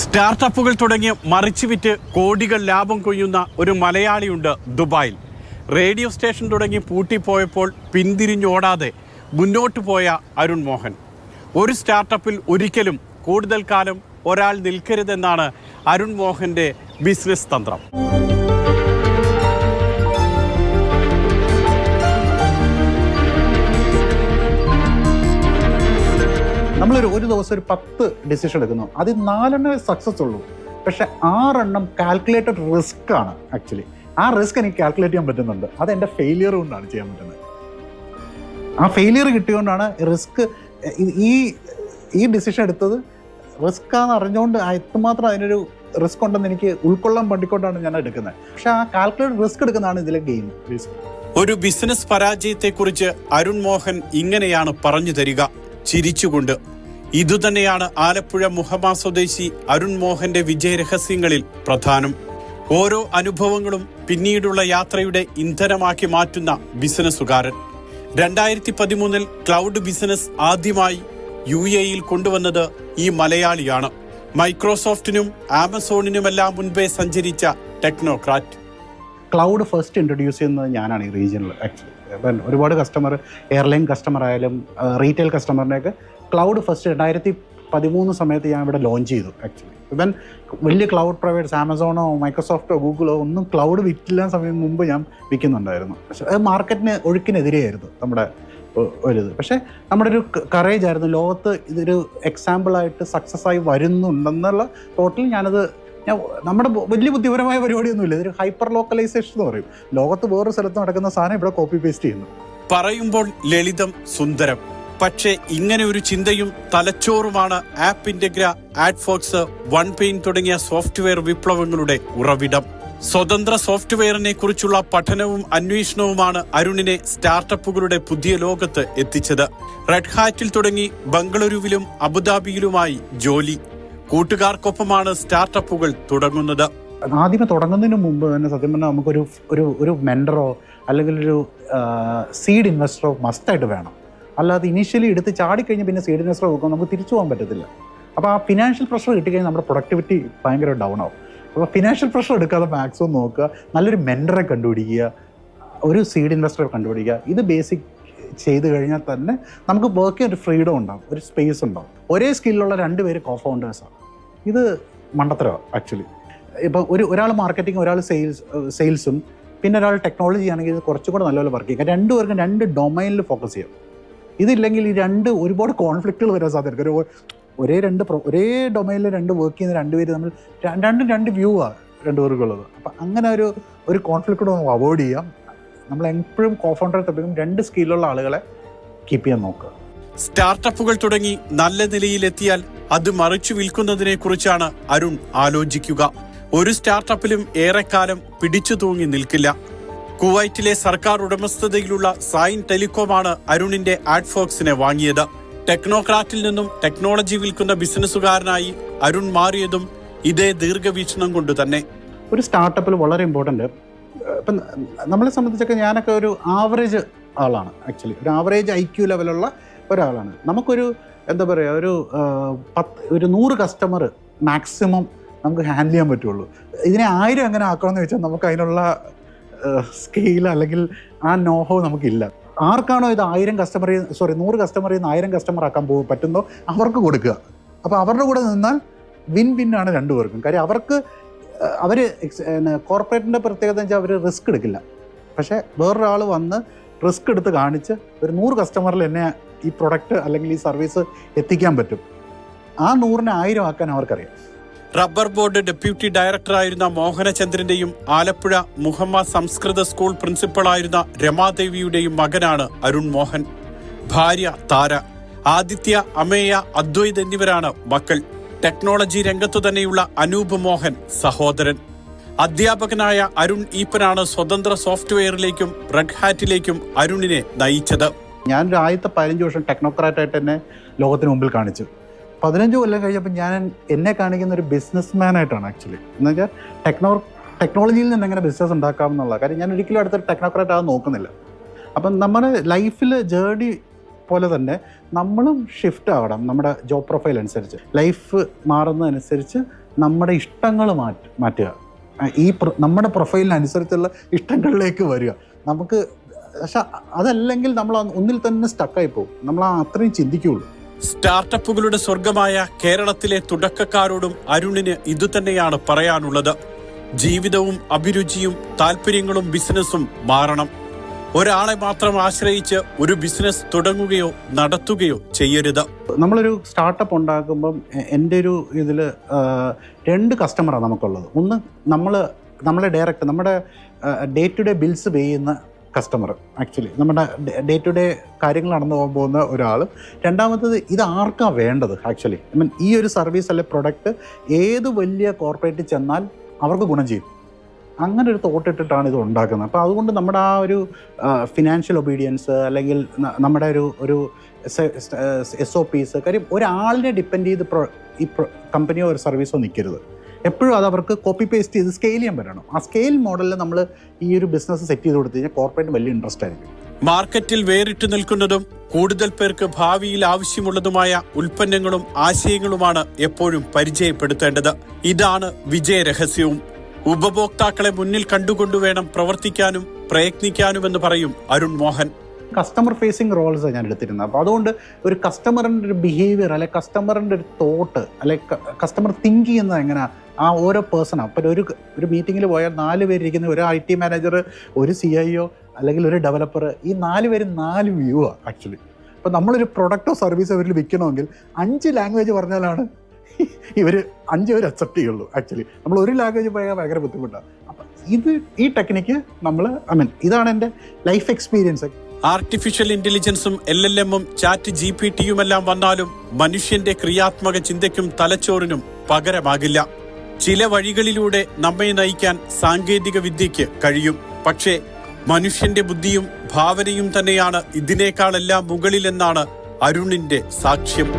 സ്റ്റാർട്ടപ്പുകൾ തുടങ്ങി മറിച്ചുവിറ്റ് കോടികൾ ലാഭം കൊയ്യുന്ന ഒരു മലയാളിയുണ്ട് ദുബായിൽ. റേഡിയോ സ്റ്റേഷൻ തുടങ്ങി പൂട്ടിപ്പോയപ്പോൾ പിന്തിരിഞ്ഞോടാതെ മുന്നോട്ട് പോയ അരുൺ മോഹൻ. ഒരു സ്റ്റാർട്ടപ്പിൽ ഒരിക്കലും കൂടുതൽ കാലം ഒരാൾ നിൽക്കരുതെന്നാണ് അരുൺ മോഹന്റെ ബിസിനസ് തന്ത്രം. നമ്മളൊരു ഒരു ദിവസം ഒരു പത്ത് ഡിസിഷൻ എടുക്കുന്നു. അതിൽ നാലെണ്ണമേ സക്സസ് ഉള്ളൂ. പക്ഷെ ആറെണ്ണം കാൽക്കുലേറ്റഡ് റിസ്ക് ആണ് ആക്ച്വലി ആ റിസ്ക് എനിക്ക് കാൽക്കുലേറ്റ് ചെയ്യാൻ പറ്റുന്നുണ്ട്. അത് എന്റെ ഫെയിലിയർ കൊണ്ടാണ് ചെയ്യാൻ പറ്റുന്നത്. ആ ഫെയിലിയർ കിട്ടിയതുകൊണ്ടാണ് റിസ്ക് ഈ ഈ ഡിസിഷൻ എടുത്തത് റിസ്ക് ആണെന്ന് അറിഞ്ഞുകൊണ്ട് എത്രമാത്രം അതിനൊരു റിസ്ക് ഉണ്ടെന്ന് എനിക്ക് ഉൾക്കൊള്ളാൻ പറ്റിക്കൊണ്ടാണ് ഞാൻ എടുക്കുന്നത്. പക്ഷെ ആ കാൽക്കുലേറ്റഡ് റിസ്ക് എടുക്കുന്നതാണ് ഇതിലെ ഗെയിം ഒരു ബിസിനസ് പരാജയത്തെക്കുറിച്ച് അരുൺ മോഹൻ ഇങ്ങനെയാണ് പറഞ്ഞു തരിക. ചിരിച്ചുകൊണ്ട് ഇതുതന്നെയാണ് ആലപ്പുഴ മുഹമ്മ സ്വദേശി അരുൺ മോഹന്റെ വിജയരഹസ്യങ്ങളിൽ പ്രധാനം. ഓരോ അനുഭവങ്ങളും പിന്നീടുള്ള യാത്രയുടെ ഇന്ധനമാക്കി മാറ്റുന്ന ബിസിനസ്സുകാരൻ. രണ്ടായിരത്തി പതിമൂന്നിൽ ക്ലൗഡ് ബിസിനസ് ആദ്യമായി യു എയിൽ കൊണ്ടുവന്നത് ഈ മലയാളിയാണ്. മൈക്രോസോഫ്റ്റിനും ആമസോണിനുമെല്ലാം മുൻപേ സഞ്ചരിച്ച ടെക്നോക്രാറ്റ്. ക്ലൗഡ് ഫസ്റ്റ് ഇൻട്രൊഡ്യൂസ് ചെയ്യുന്നത് ഞാനാണ് ഈ റീജിയനിൽ ആക്ച്വലി. ഒരുപാട് കസ്റ്റമർ എയർലൈൻ കസ്റ്റമർ ആയാലും റീറ്റെയിൽ കസ്റ്റമറിനെയൊക്കെ ക്ലൗഡ് ഫസ്റ്റ് രണ്ടായിരത്തി പതിമൂന്ന് സമയത്ത് ഞാൻ ഇവിടെ ലോഞ്ച് ചെയ്തു ആക്ച്വലി ഇവൻ വലിയ ക്ലൗഡ് പ്രൊവൈഡേഴ്സ് ആമസോണോ മൈക്രോസോഫ്റ്റോ ഗൂഗിളോ ഒന്നും ക്ലൗഡ് വിറ്റില്ല സമയം മുമ്പ് ഞാൻ വിൽക്കുന്നുണ്ടായിരുന്നു. പക്ഷേ അത് മാർക്കറ്റിന് ഒഴുക്കിനെതിരെയായിരുന്നു നമ്മുടെ ഒരു ഒരിത് പക്ഷേ നമ്മുടെ ഒരു കറേജ് ആയിരുന്നു. ലോകത്ത് ഇതൊരു എക്സാമ്പിളായിട്ട് സക്സസ് ആയി വരുന്നുണ്ടെന്നുള്ള തോട്ടിൽ ഞാനത് ഞാൻ നമ്മുടെ വലിയ ബുദ്ധിപരമായ പരിപാടിയൊന്നുമില്ല. ഇതൊരു ഹൈപ്പർ ലോക്കലൈസേഷൻ എന്ന് പറയും. ലോകത്ത് വേറൊരു സ്ഥലത്ത് നടക്കുന്ന സാധനം ഇവിടെ കോപ്പി പേസ്റ്റ് ചെയ്യുന്നു. പറയുമ്പോൾ ലളിതം സുന്ദരം. പക്ഷേ ഇങ്ങനെ ഒരു ചിന്തയും തലച്ചോറുമാണ് ആപ്പ് ഇന്റഗ്ര ആഡ്ഫോക്സ് വൺ പെയിൻ തുടങ്ങിയ സോഫ്റ്റ്വെയർ വിപ്ലവങ്ങളുടെ ഉറവിടം. സ്വതന്ത്ര സോഫ്റ്റ്വെയറിനെ കുറിച്ചുള്ള പഠനവും അന്വേഷണവുമാണ് അരുണിനെ സ്റ്റാർട്ടപ്പുകളുടെ പുതിയ ലോകത്ത് എത്തിച്ചത്. റെഡ് ഹാറ്റിൽ തുടങ്ങി ബംഗളൂരുവിലും അബുദാബിയിലുമായി ജോലി. കൂട്ടുകാർക്കൊപ്പമാണ് സ്റ്റാർട്ടപ്പുകൾ തുടങ്ങുന്നത്. ആദ്യമേ തുടങ്ങുന്നതിന് മുമ്പ് തന്നെ സത്യം പറഞ്ഞാൽ നമുക്കൊരു ഒരു ഒരു മെൻഡറോ അല്ലെങ്കിൽ ഒരു സീഡ് ഇൻവെസ്റ്ററോ മസ്റ്റായിട്ട് വേണം. അല്ലാതെ ഇനീഷ്യലി എടുത്ത് ചാടിക്കഴിഞ്ഞ് പിന്നെ സീഡ് ഇൻവെസ്റ്റർ നോക്കുമ്പോൾ നമുക്ക് തിരിച്ചു പോകാൻ പറ്റത്തില്ല. അപ്പോൾ ആ ഫിനാൻഷ്യൽ പ്രഷർ കിട്ടിക്കഴിഞ്ഞാൽ നമ്മുടെ പ്രൊഡക്ടിവിറ്റി ഭയങ്കര ഡൗൺ ആവും. അപ്പോൾ ഫിനാൻഷ്യൽ പ്രഷർ എടുക്കാതെ മാക്സിമം നോക്കുക നല്ലൊരു മെൻഡറെ കണ്ടുപിടിക്കുക ഒരു സീഡ് ഇൻവെസ്റ്ററെ കണ്ടുപിടിക്കുക ഇത് ബേസിക് ചെയ്ത് കഴിഞ്ഞാൽ തന്നെ നമുക്ക് വർക്ക് ചെയ്യാൻ ഒരു ഫ്രീഡം ഉണ്ടാവും ഒരു സ്പേസ് ഉണ്ടാവും. ഒരേ സ്കില്ലുള്ള രണ്ട് പേര് കോ ഫൗണ്ടേഴ്സാണ് ഇത് മണ്ടത്തരമാണ് ആക്ച്വലി ഇപ്പോൾ ഒരു ഒരാൾ മാർക്കറ്റിംഗ് ഒരാൾ സെയിൽസ് സെയിൽസും പിന്നെ ഒരാൾ ടെക്നോളജി ആണെങ്കിൽ കുറച്ചും കൂടെ നല്ലപോലെ വർക്ക് ചെയ്യും. രണ്ടുപേർക്കും രണ്ട് ഡൊമൈനിൽ ഫോക്കസ് ചെയ്യും. ഇതില്ലെങ്കിൽ ഈ രണ്ട് ഒരുപാട് കോൺഫ്ലിക്റ്റുകൾ വരാൻ സാധ്യത ഒരു രണ്ട് ഒരേ ഡൊമൈനിൽ രണ്ട് വർക്ക് ചെയ്യുന്ന രണ്ടുപേര് തമ്മിൽ രണ്ടും രണ്ട് വ്യൂ ആണ് രണ്ട് പേർക്കുള്ളത് അപ്പം അങ്ങനെ ഒരു ഒരു കോൺഫ്ലിക്റ്റ് നമുക്ക് അവോയ്ഡ് ചെയ്യാം. നമ്മൾ എപ്പോഴും കോഫൗണ്ടർ തപ്പിക്കും രണ്ട് സ്കില്ലുള്ള ആളുകളെ കീപ്പ് ചെയ്യാൻ നോക്കുക. സ്റ്റാർട്ടപ്പുകൾ തുടങ്ങി നല്ല നിലയിലെത്തിയാൽ അത് മറിച്ചു വിൽക്കുന്നതിനെ കുറിച്ചാണ് അരുൺ ആലോചിക്കുക. ഒരു സ്റ്റാർട്ടപ്പിലും ഏറെക്കാലം പിടിച്ചു തൂങ്ങി നിൽക്കില്ല. കുവൈറ്റിലെ സർക്കാർ ഉടമസ്ഥതയിലുള്ള സൈൻ ടെലികോമാണ് അരുണിന്റെ ആഡ്ഫോക്സിനെ വാങ്ങിയത്. ടെക്നോക്രാറ്റിൽ നിന്നും ടെക്നോളജി വിൽക്കുന്ന ബിസിനസ്സുകാരനായി അരുൺ മാറിയതും ഇതേ ദീർഘവീക്ഷണം കൊണ്ട് തന്നെ. ഒരു സ്റ്റാർട്ടപ്പിൽ വളരെ ഇമ്പോർട്ടന്റ്. ഇപ്പം നമ്മളെ സംബന്ധിച്ചൊക്കെ ഞാനൊക്കെ ഒരു ആവറേജ് ആളാണ് ആക്ച്വലി. ഒരു ആവറേജ് ഐ ക്യു ലെവലുള്ള ഒരാളാണ്. നമുക്കൊരു എന്താ പറയുക ഒരു പത്ത് ഒരു നൂറ് കസ്റ്റമർ മാക്സിമം നമുക്ക് ഹാൻഡിൽ ചെയ്യാൻ പറ്റുള്ളൂ. ഇതിനെ ആയിരം എങ്ങനെ ആക്കണമെന്ന് വെച്ചാൽ നമുക്ക് അതിനുള്ള സ്കെയിൽ അല്ലെങ്കിൽ ആ നോഹോ നമുക്കില്ല. ആർക്കാണോ ഇത് ആയിരം കസ്റ്റമർ സോറി നൂറ് കസ്റ്റമറിൽ നിന്ന് ആയിരം കസ്റ്റമർ ആക്കാൻ പോ പറ്റുന്നോ? അവർക്ക് കൊടുക്കുക. അപ്പോൾ അവരുടെ കൂടെ നിന്നാൽ വിൻ വിൻ ആണ് രണ്ടുപേർക്കും. കാര്യം അവർക്ക് അവർ കോർപ്പറേറ്റിന്റെ പ്രത്യേകത വെച്ചാൽ അവർ റിസ്ക് എടുക്കില്ല. പക്ഷേ വേറൊരാൾ വന്ന് റിസ്ക് എടുത്ത് കാണിച്ച് ഒരു നൂറ് കസ്റ്റമറിൽ എന്നെ ഈ പ്രൊഡക്റ്റ് അല്ലെങ്കിൽ ഈ സർവീസ് എത്തിക്കാൻ പറ്റും. ആ നൂറിനെ ആയിരം ആക്കാൻ അവർക്കറിയാം. റബ്ബർ ബോർഡ് ഡെപ്യൂട്ടി ഡയറക്ടറായിരുന്ന മോഹനചന്ദ്രന്റെയും ആലപ്പുഴ മുഹമ്മദ് സംസ്കൃത സ്കൂൾ പ്രിൻസിപ്പളായിരുന്ന രമാദേവിയുടെയും മകനാണ് അരുൺ മോഹൻ. ഭാര്യ താര ആദിത്യ അമേയ അദ്വൈത് എന്നിവരാണ് മക്കൾ. ടെക്നോളജി രംഗത്തു തന്നെയുള്ള അനൂപ് മോഹൻ സഹോദരൻ. അധ്യാപകനായ അരുൺ ഈപ്പനാണ് സ്വതന്ത്ര സോഫ്റ്റ്വെയറിലേക്കും റെഡ് ഹാറ്റിലേക്കും അരുണിനെ നയിച്ചത്. ഞാനൊരു ആദ്യത്തെ പതിനഞ്ച് വർഷം ടെക്നോക്രാറ്റായിട്ട് തന്നെ ലോകത്തിന് മുമ്പിൽ കാണിച്ചു. പതിനഞ്ച് കൊല്ലം കഴിഞ്ഞപ്പോൾ ഞാൻ എന്നെ കാണിക്കുന്ന ഒരു ബിസിനസ് ആയിട്ടാണ് ആക്ച്വലി എന്ന് വെച്ചാൽ ടെക്നോ ടെക്നോളജിയിൽ നിന്ന് എങ്ങനെ ബിസിനസ് ഉണ്ടാക്കാം എന്നുള്ള കാര്യം ഞാൻ ഒരിക്കലും അടുത്ത ടെക്നോക്രാറ്റ് ആകാൻ നോക്കുന്നില്ല. അപ്പം നമ്മുടെ ലൈഫിൽ ജേർണി പോലെ തന്നെ നമ്മളും ഷിഫ്റ്റ് ആവണം നമ്മുടെ ജോബ് പ്രൊഫൈൽ അനുസരിച്ച്. ലൈഫ് മാറുന്നതനുസരിച്ച് നമ്മുടെ ഇഷ്ടങ്ങൾ മാറ്റ മാറ്റുക. ഈ നമ്മുടെ പ്രൊഫൈലിനനുസരിച്ചുള്ള ഇഷ്ടങ്ങളിലേക്ക് വരിക. നമുക്ക് പക്ഷെ അതല്ലെങ്കിൽ നമ്മൾ ഒന്നിൽ തന്നെ സ്റ്റക്കായി പോകും. നമ്മൾ അത്രയും ചിന്തിക്കുകയുള്ളൂ സ്റ്റാർട്ടപ്പുകളുടെ സ്വർഗമായ കേരളത്തിലെ തുടക്കക്കാരോടും അരുണിന് ഇതുതന്നെയാണ് പറയാനുള്ളത്. ജീവിതവും അഭിരുചിയും താല്പര്യങ്ങളും ബിസിനസ്സും മാറണം. ഒരാളെ മാത്രം ആശ്രയിച്ച് ഒരു ബിസിനസ് തുടങ്ങുകയോ നടത്തുകയോ ചെയ്യരുത്. നമ്മളൊരു സ്റ്റാർട്ടപ്പ് ഉണ്ടാക്കുമ്പം എന്റെ ഒരു ഇതിൽ രണ്ട് കസ്റ്റമറാണ് നമുക്കുള്ളത്. ഒന്ന് നമ്മൾ നമ്മളെ ഡയറക്റ്റ് നമ്മുടെ day to day bills pay ചെയ്യുന്ന കസ്റ്റമർ ആക്ച്വലി നമ്മുടെ ഡേ ടു ഡേ കാര്യങ്ങൾ നടന്നു പോകുന്ന ഒരാൾ രണ്ടാമത്തത് ഇത് ആർക്കാ വേണ്ടത് ആക്ച്വലി ഐ മീൻ ഈ ഒരു സർവീസ് അല്ലെ പ്രൊഡക്റ്റ് ഏത് വലിയ കോർപ്പറേറ്റിൽ ചെന്നാൽ അവർക്ക് ഗുണം ചെയ്യും. അങ്ങനെ ഒരു തോട്ട് ഇട്ടിട്ടാണ് ഇത് ഉണ്ടാക്കുന്നത്. അപ്പോൾ അതുകൊണ്ട് നമ്മുടെ ആ ഒരു ഫിനാൻഷ്യൽ ഒബീഡിയൻസ് അല്ലെങ്കിൽ നമ്മുടെ ഒരു ഒരു എസ് ഒ പീസ് കാര്യം ഒരാളിനെ ഡിപ്പെൻഡ് ചെയ്ത് ഈ കമ്പനിയോ ഒരു സർവീസോ നിൽക്കരുത് എപ്പോഴും അത് അവർക്ക് കോപ്പി പേസ്റ്റ് ചെയ്ത് സ്കെയിൽ ചെയ്യാൻ പറ്റണം. ആ സ്കെയിൽ മോഡലിൽ നമ്മൾ ഈ ഒരു ബിസിനസ് സെറ്റ് ചെയ്ത് കൊടുത്തു കഴിഞ്ഞാൽ കോർപ്പറേറ്റ് വലിയ ഇൻട്രസ്റ്റ് ആയിരിക്കും. മാർക്കറ്റിൽ വേറിട്ട് നിൽക്കുന്നതും കൂടുതൽ പേർക്ക് ഭാവിയിൽ ആവശ്യമുള്ളതുമായ ഉൽപ്പന്നങ്ങളും ആശയങ്ങളുമാണ് എപ്പോഴും പരിചയപ്പെടുത്തേണ്ടത്. ഇതാണ് വിജയ രഹസ്യവും. ഉപഭോക്താക്കളെ മുന്നിൽ കണ്ടുകൊണ്ടുവേണം പ്രവർത്തിക്കാനും പ്രയത്നിക്കാനുമെന്ന് പറയും Arun Mohan. Customer facing roles ഞാൻ എടുത്തിരുന്നത്. അപ്പോൾ അതുകൊണ്ട് ഒരു കസ്റ്റമറിന്റെ ഒരു ബിഹേവിയർ അല്ലെ കസ്റ്റമറിന്റെ ഒരു തോട്ട് അല്ലെ കസ്റ്റമർ തിങ്ക് ചെയ്യുന്നത് എങ്ങനെയാ ആ ഓരോ പേഴ്സണാണ് അപ്പോൾ ഒരു ഒരു മീറ്റിങ്ങിൽ പോയാൽ നാല് പേരിരിക്കുന്ന ഒരു ഐ ടി മാനേജർ ഒരു സി ഐ ഒ അല്ലെങ്കിൽ ഒരു ഡെവലപ്പർ ഈ നാല് പേര് നാല് വ്യൂ ആണ് ആക്ച്വലി അപ്പോൾ നമ്മളൊരു പ്രൊഡക്റ്റോ സർവീസോ അവരിൽ വിൽക്കണമെങ്കിൽ അഞ്ച് ലാംഗ്വേജ് പറഞ്ഞാലാണ് ഇവർ അഞ്ച് പേര് അക്സെപ്റ്റ് ചെയ്യുള്ളൂ ആക്ച്വലി നമ്മൾ ഒരു ലാംഗ്വേജ് പോയാൽ ഭയങ്കര ബുദ്ധിമുട്ടാണ്. അപ്പം ഇത് ഈ ടെക്നിക്ക് നമ്മൾ ഐ മീൻ ഇതാണ് എന്റെ ലൈഫ് എക്സ്പീരിയൻസ് ആർട്ടിഫിഷ്യൽ ഇന്റലിജൻസും എൽ എൽ എമ്മും ചാറ്റ് ജി പി ടിയുമെല്ലാം വന്നാലും മനുഷ്യന്റെ ക്രിയാത്മക ചിന്തയ്ക്കും തലച്ചോറിനും പകരമാകില്ല. ചില വഴികളിലൂടെ നമ്മെ നയിക്കാൻ സാങ്കേതിക വിദ്യയ്ക്ക് കഴിയും. പക്ഷേ മനുഷ്യന്റെ ബുദ്ധിയും ഭാവനയും തന്നെയാണ് ഇതിനേക്കാളെല്ലാം മുകളിലെന്നാണ് അരുണിന്റെ സാക്ഷ്യം.